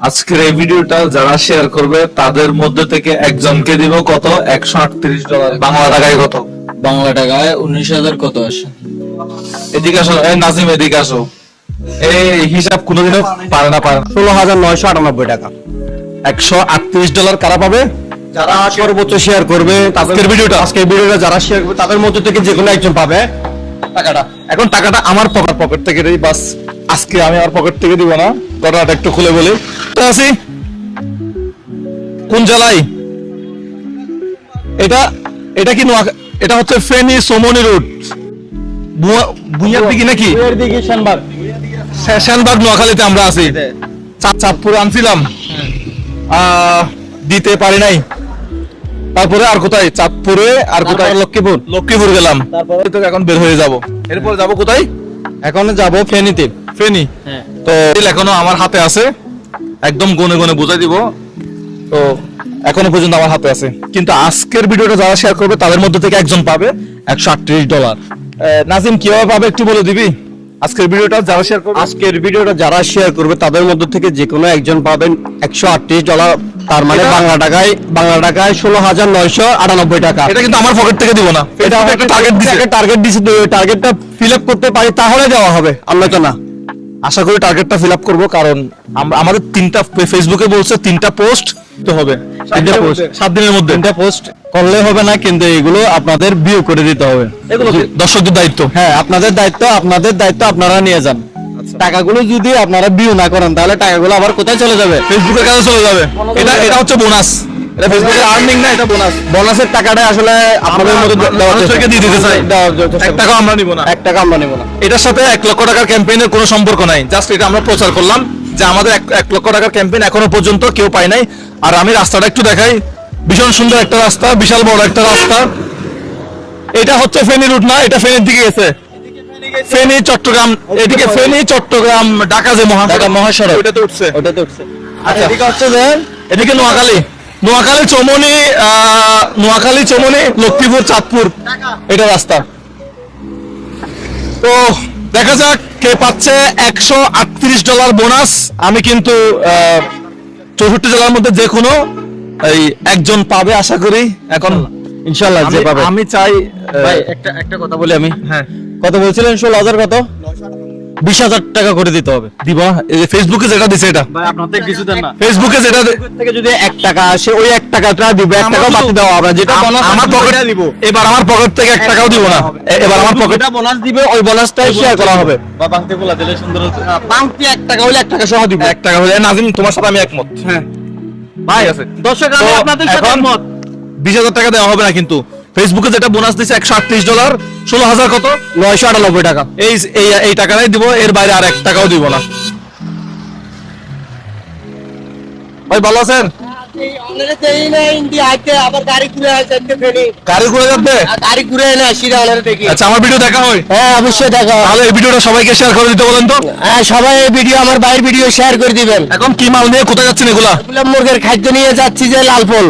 আজকের এই ভিডিওটা যারা শেয়ার করবে তাদের মধ্যে থেকে একজনকে দিব কত? একশো আটত্রিশ ডলার। বাংলা টাকায় কত? বাংলা টাকায় উনিশ হাজার কত আসে? এদিকে আসো এই নাজিম এদিকে আসো। এই হিসাব কোনোদিনও পারে না পারে ষোলো হাজার নয়শো আটানব্বই টাকা। একশো আটত্রিশ ডলার কারা পাবে? যারা সর্বোচ্চ শেয়ার করবে আজকের ভিডিওটা? আজকের ভিডিওটা যারা শেয়ার করবে তাদের মধ্যে থেকে যে কোনো একজন পাবে। টাকাটা। এখন টাকাটা আমার পকেট পকেট থেকে বাস। আজকে আমি আমার পকেট থেকে দিব না। ঘটনাটা একটু খুলে বলি। আছি কোন জেলায়? এটা এটা কি নোয়া এটা হচ্ছে ফেনী সোমনি দিকে নাকি? সেনবাগ? নোয়াখালীতে আমরা আছি। চাঁদপুর আনছিলাম। আহ, দিতে পারি নাই। তারপরে আর কোথায়? চাঁদপুরে আর কোথায়? লক্ষ্মীপুর। লক্ষ্মীপুর গেলাম। তারপরে? তো এখন বের হয়ে যাব। এরপর যাব কোথায়? এখন যাব ফেনীতে। ফেনী? হ্যাঁ। তো এখনও আমার হাতে আছে। একদম গনে গনে বুঝাই দিব। তো এখনও পর্যন্ত আমার হাতে আছে। কিন্তু আজকের ভিডিওটা যারা শেয়ার করবে তাদের মধ্যে থেকে একজন পাবে একশো আটত্রিশ ডলার। নাজিম কীভাবে পাবে একটু বলে দিবি? আজকের ভিডিওটা যারা শেয়ার করবে। আজকের ভিডিওটা যারা শেয়ার করবে তাদের মধ্যে থেকে যে কোনো একজন পাবেন একশো আটত্রিশ ডলার তার মানে বাংলা টাকায় বাংলা টাকায় ষোলো হাজার নয়শো আটানব্বই টাকা। এটা কিন্তু আমার পকেট থেকে দিব না। এটা একটা টার্গেট দিছে। টার্গেট দিছে টার্গেটটা ফিল আপ করতে পারি তাহলে দেওয়া হবে আমরা তো না আশা করি টার্গেটটা ফিল আপ করব কারণ আমাদের তিনটা ফেসবুকে বলছে তিনটা পোস্ট তো হবে। তিনটা post। সাত দিনের মধ্যে। তিনটা পোস্ট করলে হবে না কিন্তু এগুলো আপনাদের ভিউ করে দিতে হবে। এগুলো দর্শকদের দায়িত্ব। হ্যাঁ আপনাদের দায়িত্ব আপনাদের দায়িত্ব আপনারা নিয়ে যান। টাকাগুলো যদি আপনারা ভিউ না করেন তাহলে টাকাগুলো আবার কোথায় চলে যাবে? ফেসবুকের কাছে চলে যাবে। এটা এটা হচ্ছে বোনাস এটা ফেসবুকের আর্নিং না এটা বোনাস বোনাসের টাকাটা আসলে আপনাদের মধ্যে দেওয়া দিয়ে দিতে চাই। এক টাকাও আমরা নিব না। এক টাকা আমরা নেব না। এটার সাথে এক লক্ষ টাকার ক্যাম্পেইনের কোনো সম্পর্ক নাই। জাস্ট এটা আমরা প্রচার করলাম যে আমাদের এক এক লক্ষ টাকার ক্যাম্পেইন এখনও পর্যন্ত কেউ পায় নাই। আর আমি রাস্তাটা একটু দেখাই। ভীষণ সুন্দর একটা রাস্তা বিশাল বড় একটা রাস্তা। এটা হচ্ছে ফেনী রুট না এটা ফেনীর দিকে গেছে। ফেনী চট্টগ্রাম এদিকে ফেনী চট্টগ্রাম ঢাকা যে মহা ঢাকা মহাসড়ক। ওইটাতে উঠছে। ওটাতে উঠছে। আচ্ছা। এদিকে হচ্ছে যে এদিকে নোয়াখালী। নোয়াখালী চমনি নোয়াখালী চমনি লক্ষ্মীপুর চাঁদপুর। এটা রাস্তা। তো দেখা যাক কে পাচ্ছে। একশো আটত্রিশ ডলার বোনাস। আমি কিন্তু চৌষট্টি জেলার মধ্যে যে কোনো এই একজন পাবে আশা করি। এখন ইনশাল্লাহ যে পাবে। আমি চাই ভাই একটা একটা কথা বলি আমি। হ্যাঁ। কত বলছিলেন? ষোলো হাজার কত? বিশ হাজার টাকা করে দিতে হবে। দিব? এই যে ফেসবুকে যেটা দিছে এটা। ভাই আপনাদের কিছু দেন না। ফেসবুকে যেটা থেকে যদি এক টাকা আসে ওই এক টাকাটা দিবে এক টাকা বাকি দেওয়া হবে যেটা bonus আমার পকেট দিব। এবার আমার পকেট থেকে এক টাকাও দিব না। এবার আমার পকেট বোনাস দিবে ওই বোনাসটাই শেয়ার করা হবে। বা বাংতে বলা দিলে সুন্দর হতো। বাংতি এক টাকা হলে এক টাকা সহ দিব। এক টাকা হলে নাজিম তোমার সাথে আমি একমত। হ্যাঁ। ভাই আছে দর্শক আমি আপনাদের সাথে একমত। বিশ হাজার টাকা দেওয়া হবে না কিন্তু। ফেসবুকে যেটা বোনাস দিচ্ছে একশো আটত্রিশ ডলার ষোলো হাজার কত? নয়শো আটানব্বই টাকা। এই এই এই টাকাটাই দিব এর বাইরে আর এক টাকাও দিব না। ভাই ভালো আছেন? অলরেডি দেই না ইন্ডিয়া আইতে আবার গাড়ি ঘুরে আসছে ফেনি গাড়ি ঘুরে যাবে গাড়ি ঘুরে এনে আসিরা অলরেডি দেখি আচ্ছা আমার ভিডিও দেখা হয়? হ্যাঁ অবশ্যই দেখা তাহলে এই ভিডিওটা সবাইকে শেয়ার করে দিতে বলেন তো। হ্যাঁ সবাই ভিডিও আমার ভাইয়ের ভিডিও শেয়ার করে দিবেন। এখন কি মাল নিয়ে কোথায় যাচ্ছেন এগুলা? এগুলো মুরগের খাদ্য নিয়ে যাচ্ছি যে লালফল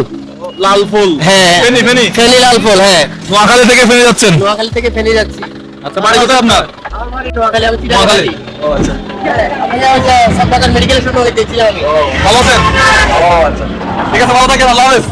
লাল ফুল। হ্যাঁ। ফেনি ফেনি। ফেনি লালফল হ্যাঁ। নোয়াখালী থেকে ফেনি যাচ্ছেন? নোয়াখালী থেকে ফেনি যাচ্ছি। আচ্ছা বাড়ি কোথায় আপনার? আমার বাড়ি নোয়াখালী আমি নোয়াখালী। ও আচ্ছা। মেডিকেল স্টোর দেখছিলাম আমি। ভালো আছেন? ও আচ্ছা। ঠিক আছে ভালো থাকেন আল্লাহ হাফেজ।